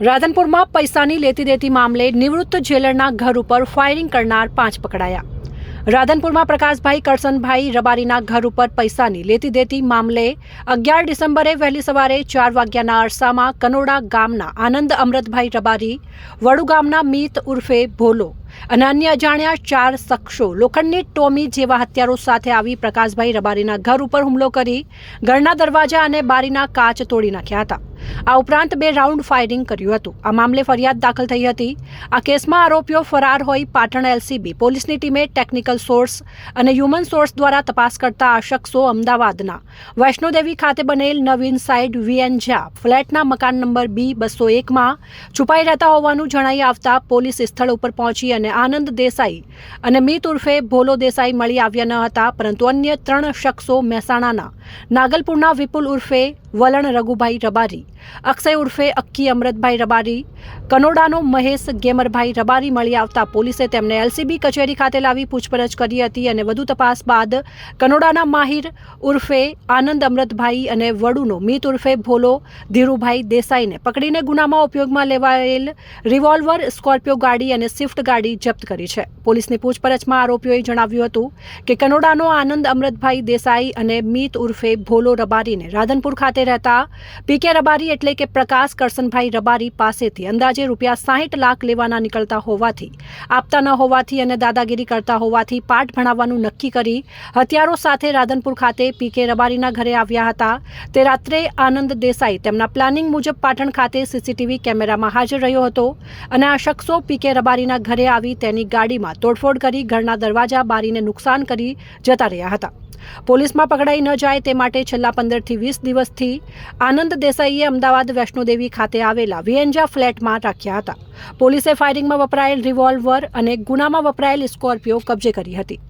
રાધનપુરમાં પૈસાની લેતી દેતી મામલે નિવૃત્ત જેલરના ઘર ઉપર ફાયરિંગ કરનાર પાંચ પકડાયા. રાધનપુરમાં પ્રકાશભાઈ કરસનભાઈ રબારીના ઘર ઉપર પૈસાની લેતી દેતી મામલે અગિયાર ડિસેમ્બરે વહેલી સવારે ચાર વાગ્યાના અરસામાં કનોડા ગામના આનંદ અમૃતભાઈ રબારી, વડુ ગામના મીત ઉર્ફે ભોલો અને અન્ય અજાણ્યા ચાર શખ્સો, લોખંડની ટોમી જેવા હથિયારો સાથે આવી પ્રકાશભાઈ રબારીના ઘર ઉપર હુમલો કરી ઘરના દરવાજા અને બારીના કાચ તોડી નાખ્યા હતા. આ ઉપરાંત બે રાઉન્ડ ફાયરિંગ કર્યું હતું. આ મામલે ફરિયાદ દાખલ થઈ હતી. આ કેસમાં આરોપીઓ ફરાર હોય પાટણ એલસીબી પોલીસની ટીમે ટેકનિકલ સોર્સ અને હ્યુમન સોર્સ દ્વારા તપાસ કરતા આ શખ્સો અમદાવાદના વૈષ્ણોદેવી ખાતે બનેલ નવીન સાઇડ વીએન ઝા ફ્લેટના મકાન નંબર બી બસો એકમાં છુપાઈ રહેતા હોવાનું જણાઈ આવતા પોલીસ સ્થળ ઉપર પહોંચી અને આનંદ દેસાઈ અને મિત ઉર્ફે ભોલો દેસાઈ મળી આવ્યા ન હતા, પરંતુ અન્ય ત્રણ શખ્સો મહેસાણાના. નાગલપુરના વિપુલ ઉર્ફે વલણ રઘુભાઈ રબારી, અક્ષય ઉર્ફે અક્કી અમૃતભાઈ રબારી, કનોડાનો મહેશ ગેમરભાઈ રબારી મળી આવતા પોલીસે તેમને એલસીબી કચેરી ખાતે લાવી પૂછપરછ કરી હતી અને વધુ તપાસ બાદ કનોડાના માહિર ઉર્ફે આનંદ અમૃતભાઈ અને વડુનો મીત ઉર્ફે ભોલો ધીરુભાઈ દેસાઈને પકડીને ગુનામાં ઉપયોગમાં લેવાયેલ રિવોલ્વર, સ્કોર્પિયો ગાડી અને સ્વિફ્ટ ગાડી જપ્ત કરી છે. પોલીસની પૂછપરછમાં આરોપીઓએ જણાવ્યું હતું કે કનોડાનો આનંદ અમૃતભાઈ દેસાઈ અને મીત ઉર્ફે ભોલો રબારીને રાધનપુર ખાતે રહેતા પીકે રબારી એટલે કે પ્રકાશ કરશનભાઈ રબારી પાસેથી અંદાજે રૂપિયા સાહીઠ લાખ લેવાના નીકળતા હોવાથી, આપતા ન હોવાથી અને દાદાગીરી કરતા હોવાથી પાઠ ભણાવવાનું નક્કી કરી હથિયારો સાથે રાધનપુર ખાતે પીકે રબારીના ઘરે આવ્યા હતા. તે રાત્રે આનંદ દેસાઈ તેમના પ્લાનિંગ મુજબ પાટણ ખાતે સીસીટીવી કેમેરામાં હાજર રહ્યો હતો અને આ શખ્સો પીકે રબારીના ઘરે આવી તેની ગાડીમાં તોડફોડ કરી ઘરના દરવાજા બારીને નુકસાન કરી જતા રહ્યા હતા. પોલીસમાં પકડાઈ ન જાય તે માટે છેલ્લા પંદરથી વીસ દિવસથી આનંદ દેસાઈએ અમદાવાદ વૈષ્ણોદેવી ખાતે આવેલા વિએન્જા ફ્લેટમાં રાખ્યા હતા. પોલીસે ફાયરિંગમાં વપરાયેલ રિવોલ્વર અને ગુનામાં વપરાયેલ સ્કોર્પિયો કબજે કરી હતી.